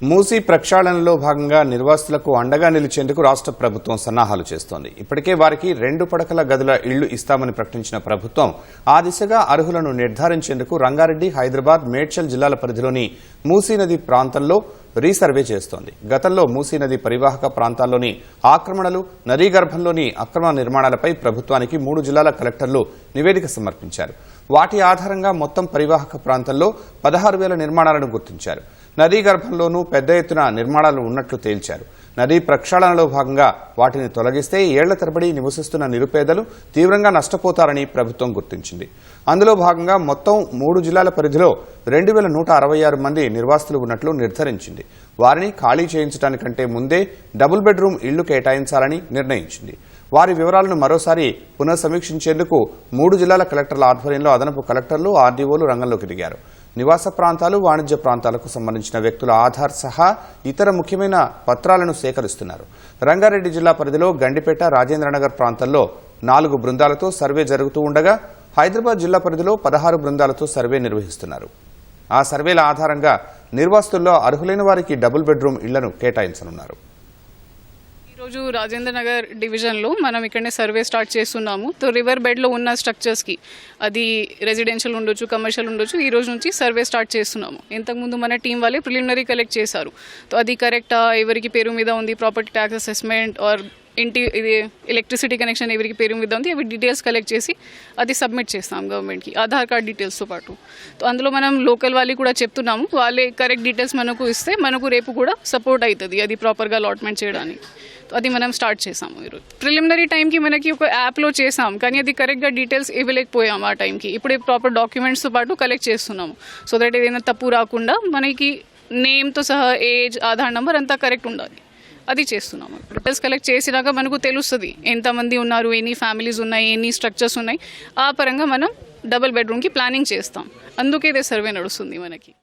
మూసీ ప్రక్షాళనలో భాగంగా నిర్వాసితులకు అండగా నిలిచేందుకు రాష్ట్ర ప్రభుత్వం సన్నాహాలు చేస్తోంది. ఇప్పటికే వారికి రెండు పడకల గదుల ఇళ్ళు ఇస్తామని ప్రకటించిన ప్రభుత్వం ఆ దిశగా అర్హులను నిర్ధారించేందుకు రంగారెడ్డి హైదరాబాద్ మేడ్చల్ జిల్లాల పరిధిలోని మూసీ నది ప్రాంతంలో రీసర్వే చేస్తోంది. గతంలో మూసీ నది పరివాహక ప్రాంతాల్లోని ఆక్రమణలు నదీ గర్భంలోని అక్రమ నిర్మాణాలపై ప్రభుత్వానికి మూడు జిల్లాల కలెక్టర్లు నివేదిక సమర్పించారు. వాటి ఆధారంగా మొత్తం పరివాహక ప్రాంతంలో పదహారు వేల నిర్మాణాలను గుర్తించారు. నదీ గర్భంలోనూ పెద్ద ఎత్తున నిర్మాణాలు ఉన్నట్లు తేల్చారు. నదీ ప్రక్షాళనలో భాగంగా వాటిని తొలగిస్తే ఏళ్ళ తరబడి నివసిస్తున్న నిరుపేదలు తీవ్రంగా నష్టపోతారని ప్రభుత్వం గుర్తించింది. అందులో భాగంగా మొత్తం మూడు జిల్లాల పరిధిలో రెండు వేల నూట అరవై ఆరు మంది నిర్వాసితులు ఉన్నట్లు నిర్ధారించింది. వారిని ఖాళీ చేయించడానికంటే ముందే డబుల్ బెడ్రూమ్ ఇళ్ళు కేటాయించాలని నిర్ణయించింది. వారి వివరాలను మరోసారి పునఃసమీక్షించేందుకు మూడు జిల్లాల కలెక్టర్ల ఆధ్వర్యంలో అదనపు కలెక్టర్లు ఆర్డీఓలు రంగంలోకి దిగారు. నివాస ప్రాంతాలు వాణిజ్య ప్రాంతాలకు సంబంధించిన వ్యక్తుల ఆధార్ సహా ఇతర ముఖ్యమైన పత్రాలను సేకరిస్తున్నారు. రంగారెడ్డి జిల్లా పరిధిలో గండిపేట రాజేంద్రనగర్ ప్రాంతాల్లో నాలుగు బృందాలతో సర్వే జరుగుతూ ఉండగా హైదరాబాద్ జిల్లా పరిధిలో పదహారు బృందాలతో సర్వే నిర్వహిస్తున్నారు. ఆ సర్వేల ఆధారంగా నిర్వాసితుల్లో అర్హులైన వారికి డబుల్ బెడ్రూమ్ ఇళ్ళను కేటాయించనున్నారు. ఈరోజు రాజేంద్ర నగర్ డివిజన్లో మనం ఇక్కడనే సర్వే స్టార్ట్ చేస్తున్నాము. తో రివర్ బెడ్లో ఉన్న స్ట్రక్చర్స్కి అది రెసిడెన్షియల్ ఉండొచ్చు కమర్షియల్ ఉండొచ్చు ఈ రోజు నుంచి సర్వే స్టార్ట్ చేస్తున్నాము. ఇంతకుముందు మన టీం వాళ్ళే ప్రిలిమినరీ కలెక్ట్ చేశారు. సో అది కరెక్టా? ఎవరికి పేరు మీద ఉంది? ప్రాపర్టీ ట్యాక్స్ అసెస్మెంట్ ఆర్ ఇంటి ఇది ఎలక్ట్రిసిటీ కనెక్షన్ ఎవరికి పేరు మీద ఉంది? అవి డీటెయిల్స్ కలెక్ట్ చేసి అది సబ్మిట్ చేస్తాం గవర్నమెంట్కి ఆధార్ కార్డ్ డీటెయిల్స్తో పాటు. సో అందులో మనం లోకల్ వాళ్ళకి కూడా చెప్తున్నాము. వాళ్ళే కరెక్ట్ డీటెయిల్స్ మనకు ఇస్తే మనకు రేపు కూడా సపోర్ట్ అవుతుంది అది ప్రాపర్గా అలాట్మెంట్ చేయడానికి. అది మనం స్టార్ట్ చేసాము ఈరోజు. ప్రిలిమినరీ టైంకి మనకి ఒక యాప్లో చేసాం కానీ అది కరెక్ట్గా డీటెయిల్స్ ఇవ్వలేకపోయాం ఆ టైంకి ఇప్పుడే ప్రాపర్ డాక్యుమెంట్స్తో పాటు కలెక్ట్ చేస్తున్నాము. సో దట్ ఏదైనా తప్పు రాకుండా మనకి నేమ్తో సహా ఏజ్ ఆధార్ నెంబర్ అంతా కరెక్ట్ ఉండాలి. అది చేస్తున్నాము. డీటెయిల్స్ కలెక్ట్ చేసినాక మనకు తెలుస్తుంది ఎంతమంది ఉన్నారు ఎన్ని ఫ్యామిలీస్ ఉన్నాయి ఎన్ని స్ట్రక్చర్స్ ఉన్నాయి. ఆ పరంగా మనం డబుల్ బెడ్రూమ్కి ప్లానింగ్ చేస్తాం. అందుకే ఇదే సర్వే నడుస్తుంది మనకి.